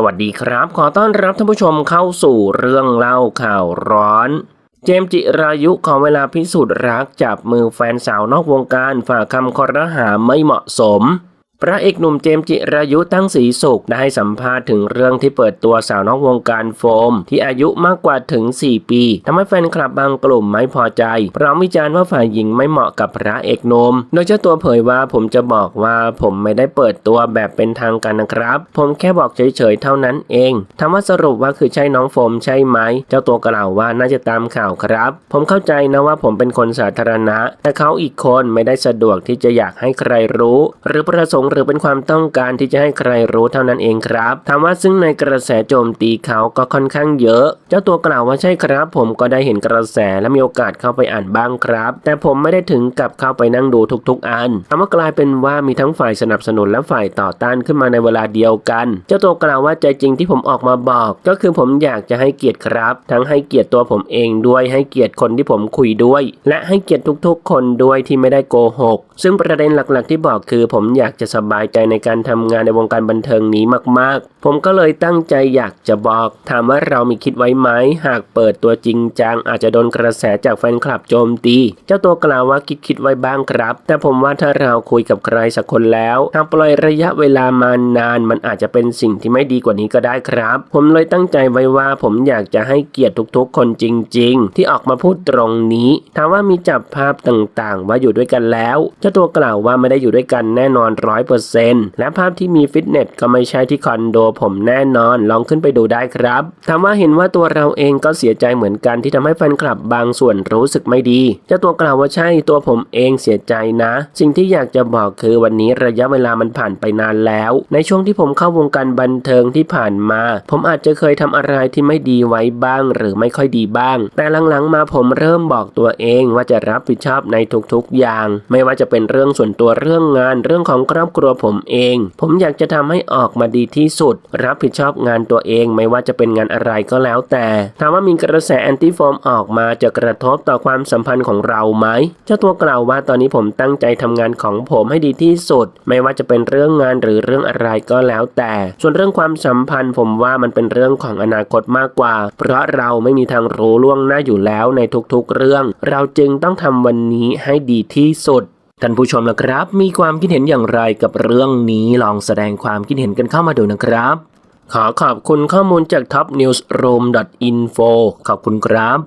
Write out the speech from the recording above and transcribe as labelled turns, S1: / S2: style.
S1: สวัสดีครับ ขอต้อนรับท่านผู้ชมเข้าสู่เรื่องเล่าข่าวร้อน เจมจิรายุขอเวลาพิสูจน์รักจับมือแฟนสาวนอกวงการฝ่าคำคอรหาไม่เหมาะสม พระเอกหนุ่มเจมจิรายุตั้งสีสุขได้ให้สัมภาษณ์ถึงเรื่องที่เปิดตัวสาวนอกวงการโฟม ที่อายุมากกว่าถึง 4 ปีทำให้แฟนคลับบางกลุ่มไม่พอใจพร้อมวิจารณ์ว่าฝ่ายหญิงไม่เหมาะกับพระเอกหนุ่มโดยเจ้าตัวเผยว่าผมจะบอกว่าผมไม่ได้เปิดตัวแบบเป็นทางการนะครับ ผมแค่บอกเฉยๆเท่านั้นเองถามว่าสรุปว่าคือใช่น้องโฟมใช่ไหมเจ้าตัวกล่าวว่าน่าจะตามข่าวครับ ผมเข้าใจนะว่าผมเป็นคนสาธารณะ แต่เขาอีกคนไม่ได้สะดวกที่จะอยากให้ใครรู้ หรือประสงค์หรือเป็นความต้องการที่จะให้ใครรู้เท่านั้นเองครับ ถามว่าซึ่งในกระแสโจมตีเขาก็ค่อนข้างเยอะ เจ้าตัวกล่าวว่าใช่ครับ ผมก็ได้เห็นกระแสและมีโอกาสเข้าไปอ่านบ้างครับ แต่ผมไม่ได้ถึงกับเข้าไปนั่งดูทุกๆ อันทำว่ากลายเป็นว่ามีทั้งฝ่ายสนับสนุนและฝ่ายต่อต้านขึ้นมาในเวลาเดียวกัน เจ้าตัวกล่าวว่าใจจริงที่ผมออกมาบอก ก็คือผมอยากจะให้เกียรติครับ ทั้งให้เกียรติตัวผมเองด้วยให้เกียรติคนที่ผมคุยด้วย และให้เกียรติทุกๆ คนด้วยที่ไม่ได้โกหก ซึ่งประเด็นหลักๆ ที่บอกคือผมอยากจะสบายใจในการทำงานในวงการบันเทิงนี้มาก ๆ ผมก็เลยตั้งใจอยากจะบอก ถามว่าเรามีคิดไว้ไหมหากเปิดตัวจริงจังอาจจะโดนกระแสจากแฟนคลับโจมตี เจ้าตัวกล่าวว่าคิดคิดไว้บ้างครับ แต่ผมว่าถ้าเราคุยกับใครสักคนแล้วหากปล่อยระยะเวลามานาน มันอาจจะเป็นสิ่งที่ไม่ดีกว่านี้ก็ได้ครับ ผมเลยตั้งใจไว้ว่าผมอยากจะให้เกียรติทุกๆ คนจริง ๆ ที่ออกมาพูดตรงนี้ถามว่ามีจับภาพต่างๆ ว่าอยู่ด้วยกันแล้ว เจ้าตัวกล่าวว่าไม่ได้อยู่ด้วยกันแน่นอนร้อยปอร์เซ็นต์และภาพที่มีฟิตเนสก็ไม่ใช่ที่คอนโดผมแน่นอน ลองขึ้นไปดูได้ครับถามว่าเห็นว่าตัวเราเองก็เสียใจเหมือนกันที่ทำให้แฟนคลับบางส่วนรู้สึกไม่ดีเจ้าตัวกล่าวว่าใช่ตัวผมเองเสียใจนะ สิ่งที่อยากจะบอกคือวันนี้ระยะเวลามันผ่านไปนานแล้ว ในช่วงที่ผมเข้าวงการบันเทิงที่ผ่านมา ผมอาจจะเคยทำอะไรที่ไม่ดีไว้บ้าง หรือไม่ค่อยดีบ้าง แต่หลังๆมาผมเริ่มบอกตัวเองว่าจะรับผิดชอบในทุกๆอย่าง ไม่ว่าจะเป็นเรื่องส่วนตัวเรื่องงานเรื่องของครอบครัวผมเอง ผมอยากจะทำให้ออกมาดีที่สุด รับผิดชอบงานตัวเองไม่ว่าจะเป็นงานอะไรก็แล้วแต่ถามว่ามีกระแสแอนตี้โฟมออกมาจะกระทบต่อความสัมพันธ์ของเราไหมเจ้าตัวกล่าวว่าตอนนี้ผมตั้งใจทำงานของผมให้ดีที่สุด ไม่ว่าจะเป็นเรื่องงานหรือเรื่องอะไรก็แล้วแต่ ส่วนเรื่องความสัมพันธ์ผมว่ามันเป็นเรื่องของอนาคตมากกว่า เพราะเราไม่มีทางรู้ล่วงหน้าอยู่แล้วในทุกๆเรื่อง เราจึงต้องทำวันนี้ให้ดีที่สุด ท่านผู้ชมละครับ มีความคิดเห็นอย่างไรกับเรื่องนี้ลองแสดงความคิดเห็นกันเข้ามาดูนะครับ ขอขอบคุณข้อมูลจาก topnewsroom.info ขอบคุณครับ